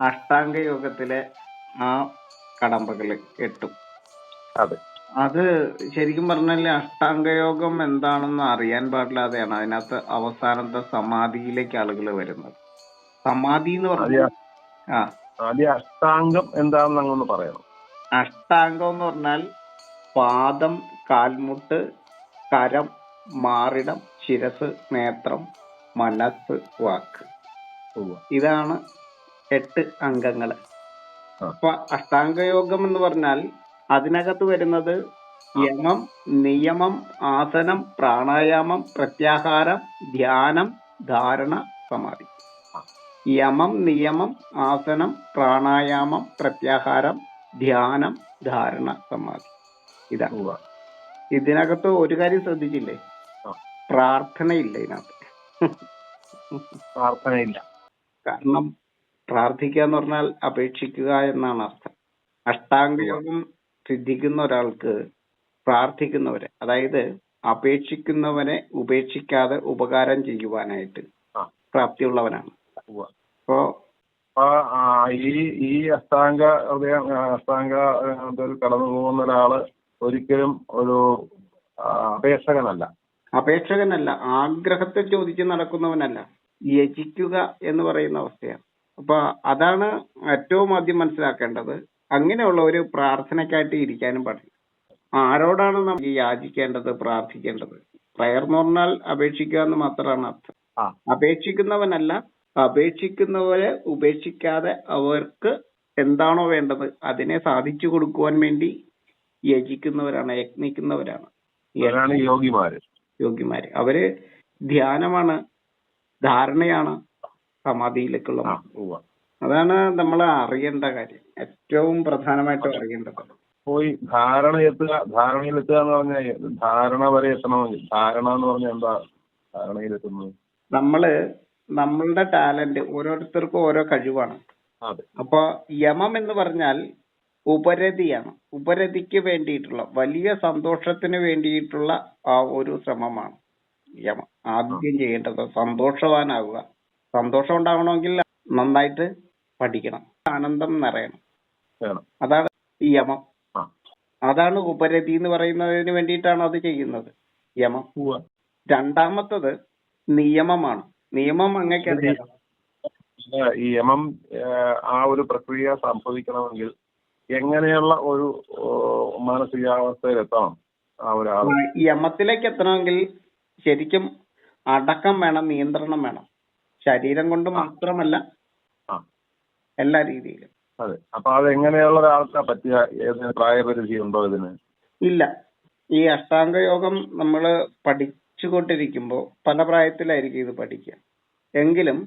അഷ്ടാംഗ യോഗത്തിലെ ആ കടമ്പകൾ എട്ടും. അതെ. അത് ശരിക്കും പറഞ്ഞാൽ അഷ്ടാംഗയോഗം എന്താണെന്ന് അറിയാൻ പാടില്ലാതെയാണ് അതിനകത്ത് അവസാനത്തെ സമാധിയിലേക്ക് ആളുകൾ വരുന്നത്. സമാധി എന്ന് പറഞ്ഞാൽ ആ. ആദ്യം അഷ്ടാംഗം എന്താണെന്ന് അങ്ങൊന്ന് പറയണം. അഷ്ടാംഗം എന്ന് പറഞ്ഞാൽ പാദം കാൽമുട്ട് കരം മാറിടം ശിരസ് നേത്രം മനസ്സ് വാക്ക്. ഇതാണ് എട്ട് അംഗങ്ങൾ. അപ്പൊ അഷ്ടാംഗയോഗം എന്ന് പറഞ്ഞാൽ അതിനകത്ത് വരുന്നത് യമം നിയമം ആസനം പ്രാണായാമം പ്രത്യാഹാരം ധ്യാനം ധാരണ സമാധി. യമം നിയമം ആസനം പ്രാണായാമം പ്രത്യാഹാരം ധ്യാനം ധാരണ സമാധി. ഇതാ. ഇതിനകത്ത് ഒരു കാര്യം ശ്രദ്ധിച്ചില്ലേ? പ്രാർത്ഥനയില്ല ഇതിനകത്ത്. പ്രാർത്ഥനയില്ല. കാരണം പ്രാർത്ഥിക്കുക എന്ന് പറഞ്ഞാൽ അപേക്ഷിക്കുക എന്നാണ് അർത്ഥം. അഷ്ടാംഗയോഗം സിദ്ധിക്കുന്ന ഒരാൾക്ക് പ്രാർത്ഥിക്കുന്നവരെ അതായത് അപേക്ഷിക്കുന്നവനെ ഉപേക്ഷിക്കാതെ ഉപകാരം ചെയ്യുവാനായിട്ട്. പ്രാപ്തിയുള്ളവനാണ്. അപ്പോ ഈ ഈ അഷ്ടാംഗ ഹൃദയം അഷ്ടാംഗ കടന്നു പോകുന്ന ഒരാൾ ഒരിക്കലും ഒരു അപേക്ഷകനല്ല. അപേക്ഷകനല്ല ആഗ്രഹത്തെ ചോദിച്ച് നടക്കുന്നവനല്ല. യജിക്കുക എന്ന് പറയുന്ന അവസ്ഥയാണ്. അപ്പൊ അതാണ് ഏറ്റവും ആദ്യം മനസ്സിലാക്കേണ്ടത്. അങ്ങനെയുള്ള ഒരു പ്രാർത്ഥനയ്ക്കായിട്ട് ഇരിക്കാനും പാടില്ല. ആരോടാണ് നമ്മൾ യാചിക്കേണ്ടത് പ്രാർത്ഥിക്കേണ്ടത്? പ്രയർ എന്ന് പറഞ്ഞാൽ അപേക്ഷിക്കുക എന്ന് മാത്രമാണ് അർത്ഥം. അപേക്ഷിക്കുന്നവനല്ല അപേക്ഷിക്കുന്നവരെ ഉപേക്ഷിക്കാതെ അവർക്ക് എന്താണോ വേണ്ടത് അതിനെ സാധിച്ചു കൊടുക്കുവാൻ വേണ്ടി യജിക്കുന്നവരാണ് യത്നിക്കുന്നവരാണ് യോഗിമാര് യോഗിമാര് അവർ ധ്യാനമാണ് ധാരണയാണ് സമാധിയിലേക്കുള്ള. അതാണ് നമ്മൾ അറിയേണ്ട കാര്യം. ഏറ്റവും പ്രധാനമായിട്ടും അറിയേണ്ടത്. പോയി ധാരണയെത്തുക ധാരണയിലെത്തുക എന്ന് പറഞ്ഞാൽ ധാരണ വരെ എത്തണമെങ്കിൽ ധാരണ എന്ന് പറഞ്ഞാൽ എന്താ ധാരണയിലെത്തുന്നത്? നമ്മൾ നമ്മളുടെ ടാലന്റ് ഓരോരുത്തർക്കും ഓരോ കഴിവാണ്. അപ്പൊ യമം എന്ന് പറഞ്ഞാൽ ഉപരതിയാണ്. ഉപരതിക്ക് വേണ്ടിയിട്ടുള്ള വലിയ സന്തോഷത്തിന് വേണ്ടിയിട്ടുള്ള ആ ഒരു ശ്രമമാണ് യമം. ആദ്യം ചെയ്യേണ്ടത് സന്തോഷവാനാവുക. സന്തോഷം ഉണ്ടാവണമെങ്കിൽ നന്നായിട്ട് പഠിക്കണം. ആനന്ദം നിറയണം. അതാണ് യമം. അതാണ് ഉപരതി എന്ന് പറയുന്നതിന് വേണ്ടിയിട്ടാണ് അത് ചെയ്യുന്നത്. യമം. രണ്ടാമത്തത് നിയമമാണ്. നിയമം അങ്ങക്ക് ഈ യമം ആ ഒരു പ്രക്രിയ സംഭവിക്കണമെങ്കിൽ എങ്ങനെയുള്ള ഒരു മാനസികാവസ്ഥയിലെത്തണം ആ ഒരാൾ? യമത്തിലേക്ക് എത്തണമെങ്കിൽ ശരിക്കും അടക്കം വേണം നിയന്ത്രണം വേണം. ശരീരം കൊണ്ട് മാത്രമല്ല എല്ലാ രീതിയിലും. അതെ. അപ്പൊ അത് എങ്ങനെയുള്ള ഒരാൾക്കാ പറ്റിയ ഏതിന് പ്രായപരിധി ഉണ്ടോ ഇതിന്? ഇല്ല. ഈ അഷ്ടാംഗ യോഗം നമ്മൾ പഠിച്ചുകൊണ്ടിരിക്കുമ്പോൾ പല പ്രായത്തിലായിരിക്കും ഇത് പഠിക്കുക. എങ്കിലും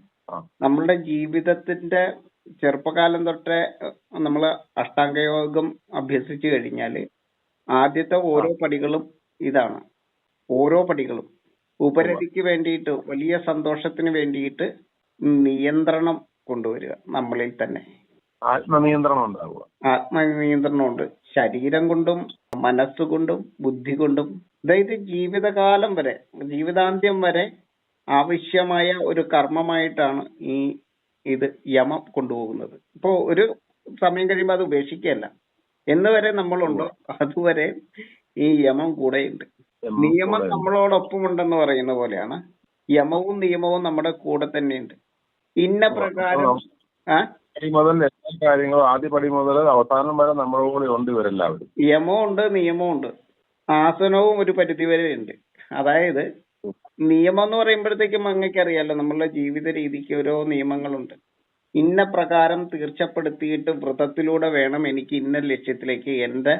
നമ്മളുടെ ജീവിതത്തിന്റെ ചെറുപ്പകാലം തൊട്ടേ നമ്മൾ അഷ്ടാംഗയോഗം അഭ്യസിച്ചു കഴിഞ്ഞാൽ ആദ്യത്തെ ഓരോ പടികളും ഇതാണ്. ഓരോ പടികളും. ഉപരതിക്ക് വേണ്ടിയിട്ട് വലിയ സന്തോഷത്തിന് വേണ്ടിയിട്ട് നിയന്ത്രണം കൊണ്ടുവരിക നമ്മളിൽ തന്നെ. ആത്മനിയന്ത്രണം ഉണ്ടാവുക. ആത്മനിയന്ത്രണമുണ്ട്. ശരീരം കൊണ്ടും മനസ്സുകൊണ്ടും ബുദ്ധി കൊണ്ടും. അതായത് ജീവിതകാലം വരെ ജീവിതാന്ത്യം വരെ ആവശ്യമായ ഒരു കർമ്മമായിട്ടാണ് ഈ ഇത് യമം കൊണ്ടുപോകുന്നത്. ഇപ്പോ ഒരു സമയം കഴിയുമ്പോൾ അത് ഉപേക്ഷിക്കുകയല്ല. എന്ന് വരെ നമ്മളുണ്ടോ? അതുവരെ ഈ യമം കൂടെയുണ്ട്. നിയമം. നമ്മളോടൊപ്പം ഉണ്ടെന്ന് പറയുന്ന പോലെയാണ്. യമവും നിയമവും നമ്മുടെ കൂടെ തന്നെയുണ്ട്. ഇന്ന പ്രകാരം മുതൽ എല്ലാ കാര്യങ്ങളും ആദ്യ പടി മുതൽ അവസാനം വരെ നമ്മുടെ കൂടെ ഉണ്ട് ഇവരെല്ലാവരും. യമവും ഉണ്ട് നിയമവും ഉണ്ട്. ആസനവും ഒരു പരിധി വരെ ഉണ്ട്. അതായത് നിയമം എന്ന് പറയുമ്പോഴത്തേക്കും അങ്ങക്കറിയാലോ നമ്മളുടെ ജീവിത രീതിക്ക് ഓരോ നിയമങ്ങളുണ്ട്. ഇന്ന പ്രകാരം തീർച്ചപ്പെടുത്തിയിട്ട് വ്രതത്തിലൂടെ വേണം എനിക്ക് ഇന്ന ലക്ഷ്യത്തിലേക്ക് എന്റെ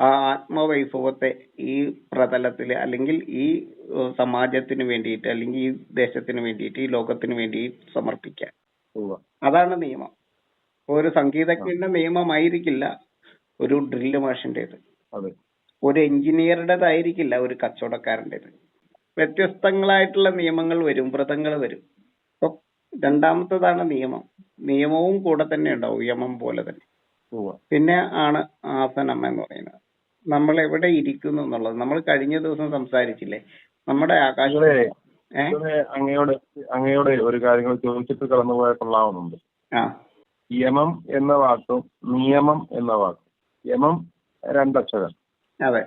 ആ ആത്മവൈഭവത്തെ ഈ പ്രതലത്തിൽ അല്ലെങ്കിൽ ഈ സമാജത്തിന് വേണ്ടിയിട്ട് അല്ലെങ്കിൽ ഈ ദേശത്തിന് വേണ്ടിയിട്ട് ഈ ലോകത്തിന് വേണ്ടി സമർപ്പിക്കാൻ. അതാണ് നിയമം. ഒരു സംഗീതജ്ഞന്റെ നിയമമായിരിക്കില്ല ഒരു ഡ്രില്ല് മാഷിന്റേത് ഒരു എഞ്ചിനീയറുടേതായിരിക്കില്ല ഒരു കച്ചവടക്കാരന്റെത്. വ്യത്യസ്തങ്ങളായിട്ടുള്ള നിയമങ്ങൾ വരും വ്രതങ്ങൾ വരും. രണ്ടാമത്തതാണ് നിയമം. നിയമവും കൂടെ തന്നെ ഉണ്ടാവും യമം പോലെ തന്നെ. പിന്നെ ആണ് ആസനം എന്ന് പറയുന്നത്. നമ്മൾ എവിടെ ഇരിക്കുന്നു എന്നുള്ളത്. നമ്മൾ കഴിഞ്ഞ ദിവസം സംസാരിച്ചില്ലേ? നമ്മുടെ ആകാശം അങ്ങയോട് അങ്ങയോട് ഒരു കാര്യങ്ങൾ ചോദിച്ചിട്ട് കടന്നുപോയ കൊള്ളാവുന്നുണ്ട്. ആ. യമം എന്ന വാക്കും നിയമം എന്ന വാക്കും. യമം രണ്ടക്ഷരം. അതെ.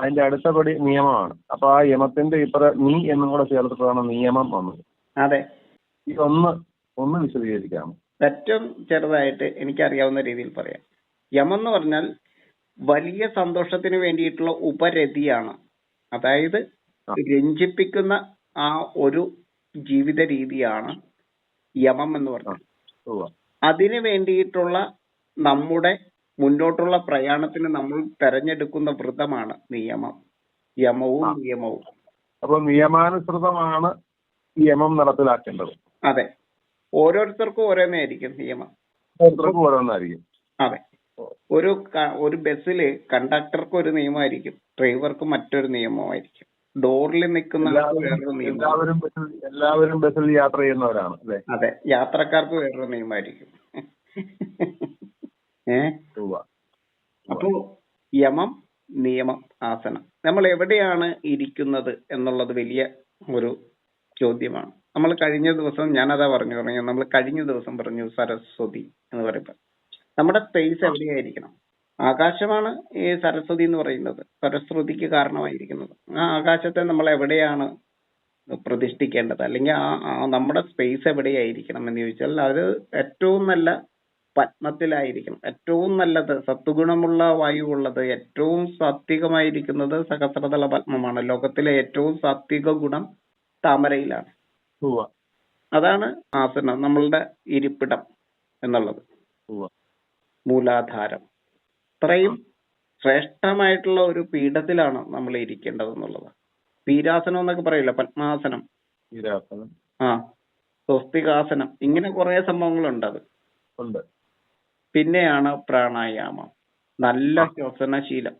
അതിന്റെ അടുത്ത പടി നിയമമാണ്. അപ്പൊ ആ യമത്തിന്റെ ഇപ്പറ നീ എന്നും കൂടെ ചേർത്തിട്ടാണ് നിയമം വന്നത്. അതെ. ഈ ഒന്ന് ഒന്ന് വിശദീകരിക്കാമോ ഏറ്റവും ചെറുതായിട്ട് എനിക്കറിയാവുന്ന രീതിയിൽ പറയാം. യമം എന്ന് പറഞ്ഞാൽ വലിയ സന്തോഷത്തിന് വേണ്ടിയിട്ടുള്ള ഉപരതിയാണ്. അതായത്. രഞ്ജിപ്പിക്കുന്ന ആ ഒരു ജീവിത രീതിയാണ് യമം എന്ന് പറഞ്ഞത്. അതിനു വേണ്ടിയിട്ടുള്ള നമ്മുടെ മുന്നോട്ടുള്ള പ്രയാണത്തിന് നമ്മൾ തെരഞ്ഞെടുക്കുന്ന വ്രതമാണ് നിയമം. യമവും നിയമവും. അപ്പൊ നിയമാനുസൃതമാണ് യമം നടപ്പിലാക്കേണ്ടത്. അതെ. ഓരോരുത്തർക്കും ഓരോന്നായിരിക്കും നിയമം. ഓരോരുത്തർക്കും ഓരോന്നായിരിക്കും. അതെ. ഒരു ഒരു ബസ്സിൽ കണ്ടക്ടർക്ക് ഒരു നിയമമായിരിക്കും ഡ്രൈവർക്ക് മറ്റൊരു നിയമമായിരിക്കും. ഡോറിൽ നിൽക്കുന്ന എല്ലാവരും വേറൊരു നിയമം. എല്ലാവരും ബസ്സിൽ എല്ലാവരും ബസ്സിൽ യാത്ര ചെയ്യുന്നവരാണ് അല്ലേ? അതെ. യാത്രക്കാർക്ക് വേറൊരു നിയമമായിരിക്കും ഏ. അപ്പോ യമം നിയമം ആസനം. നമ്മൾ എവിടെയാണ് ഇരിക്കുന്നത് എന്നുള്ളത് വലിയ ഒരു ചോദ്യമാണ്. നമ്മൾ കഴിഞ്ഞ ദിവസം ഞാനതാ പറഞ്ഞു പറഞ്ഞു നമ്മൾ കഴിഞ്ഞ ദിവസം പറഞ്ഞു സരസ്വതി എന്ന് പറയുമ്പോൾ നമ്മുടെ സ്പേസ് എവിടെയായിരിക്കണം? ആകാശമാണ് ഈ സരസ്വതി എന്ന് പറയുന്നത്. സരസ്വതിക്ക് കാരണമായിരിക്കുന്നത്. ആ ആകാശത്തെ നമ്മൾ എവിടെയാണ് പ്രതിഷ്ഠിക്കേണ്ടത്? അല്ലെങ്കിൽ ആ നമ്മുടെ സ്പേസ് എവിടെയായിരിക്കണം എന്ന് ചോദിച്ചാൽ അത് ഏറ്റവും നല്ല പത്മത്തിലായിരിക്കണം. ഏറ്റവും നല്ലത് സത്വഗുണമുള്ള വായു ഉള്ളത് ഏറ്റവും സാത്വികമായിരിക്കുന്നത് സഹസ്രതല പത്മമാണ്. ലോകത്തിലെ ഏറ്റവും സാത്വിക ഗുണം താമരയിലാണ്. അതാണ് ആസനം നമ്മളുടെ ഇരിപ്പിടം എന്നുള്ളത്. മൂലാധാരം. ഇത്രയും ശ്രേഷ്ഠമായിട്ടുള്ള ഒരു പീഠത്തിലാണ് നമ്മൾ ഇരിക്കേണ്ടത് എന്നുള്ളത്. പീരാസനം എന്നൊക്കെ പറയില്ല? പത്മാസനം. ആ സ്വസ്തികാസനം. ഇങ്ങനെ കുറെ സംഭവങ്ങളുണ്ട് അത്. ഉണ്ട്. പിന്നെയാണ് പ്രാണായാമം. നല്ല ശ്വസനശീലം.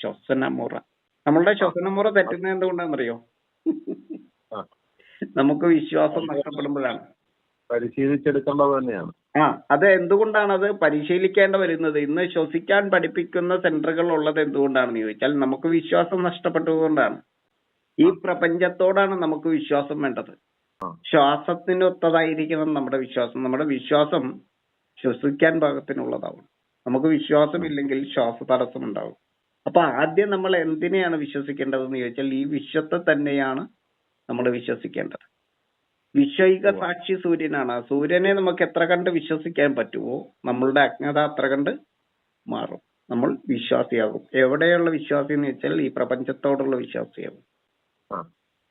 ശ്വസനമുറ. നമ്മളുടെ ശ്വസനമുറ തെറ്റുന്നത് എന്തുകൊണ്ടാണെന്നറിയോ. നമുക്ക് വിശ്വാസം നഷ്ടപ്പെടുമ്പോഴാണ്. പരിശീലിച്ചെടുക്കേണ്ടത് തന്നെയാണ്. ആ അത് എന്തുകൊണ്ടാണ് അത് പരിശീലിക്കേണ്ട വരുന്നത്? ഇന്ന് ശ്വസിക്കാൻ പഠിപ്പിക്കുന്ന സെന്ററുകൾ ഉള്ളത് എന്തുകൊണ്ടാണെന്ന് ചോദിച്ചാൽ നമുക്ക് വിശ്വാസം നഷ്ടപ്പെട്ടതുകൊണ്ടാണ് ഈ പ്രപഞ്ചത്തോടാണ് നമുക്ക് വിശ്വാസം വേണ്ടത്. ശ്വാസത്തിനൊത്തതായിരിക്കണം നമ്മുടെ വിശ്വാസം. നമ്മുടെ വിശ്വാസം ശ്വസിക്കാൻ പാകത്തിനുള്ളതാവും നമുക്ക് വിശ്വാസമില്ലെങ്കിൽ ശ്വാസ തടസ്സം ഉണ്ടാവും അപ്പൊ ആദ്യം നമ്മൾ എന്തിനെയാണ് വിശ്വസിക്കേണ്ടതെന്ന് ചോദിച്ചാൽ ഈ വിശ്വത്തെ തന്നെയാണ് നമ്മൾ വിശ്വസിക്കേണ്ടത്. വിശ്വൈക സാക്ഷി സൂര്യനാണ്. സൂര്യനെ നമുക്ക് എത്ര കണ്ട് വിശ്വസിക്കാൻ പറ്റുമോ നമ്മളുടെ അജ്ഞത അത്ര കണ്ട് മാറും. നമ്മൾ വിശ്വാസിയാകും. എവിടെയുള്ള വിശ്വാസി എന്ന് വെച്ചാൽ ഈ പ്രപഞ്ചത്തോടുള്ള വിശ്വാസിയാകും ആ.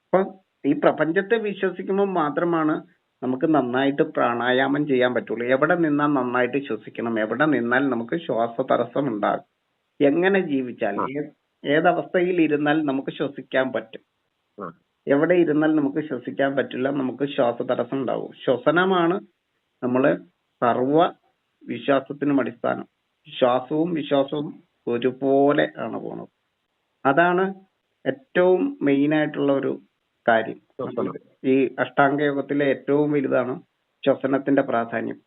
അപ്പൊ ഈ പ്രപഞ്ചത്തെ വിശ്വസിക്കുമ്പോൾ മാത്രമാണ് നമുക്ക് നന്നായിട്ട് പ്രാണായാമം ചെയ്യാൻ പറ്റുള്ളൂ. എവിടെ നിന്നാൽ നന്നായിട്ട് ശ്വസിക്കണം. എവിടെ നിന്നാൽ നമുക്ക് ശ്വാസ തടസ്സം ഉണ്ടാകും എങ്ങനെ ജീവിച്ചാൽ ഏത് അവസ്ഥയിൽ ഏതവസ്ഥയിൽ ഇരുന്നാൽ നമുക്ക് ശ്വസിക്കാൻ പറ്റും. ആ. എവിടെ ഇരുന്നാൽ നമുക്ക് ശ്വസിക്കാൻ പറ്റില്ല നമുക്ക് ശ്വാസ തടസ്സം ഉണ്ടാവും. ശ്വസനമാണ് നമ്മൾ സർവ വിശ്വാസത്തിനും അടിസ്ഥാനം. ശ്വാസവും വിശ്വാസവും ഒരുപോലെ ആണ് പോണത്. അതാണ് ഏറ്റവും മെയിൻ ആയിട്ടുള്ള ഒരു കാര്യം. ഈ അഷ്ടാംഗ യോഗത്തിലെ ഏറ്റവും വലുതാണ് ശ്വസനത്തിന്റെ പ്രാധാന്യം.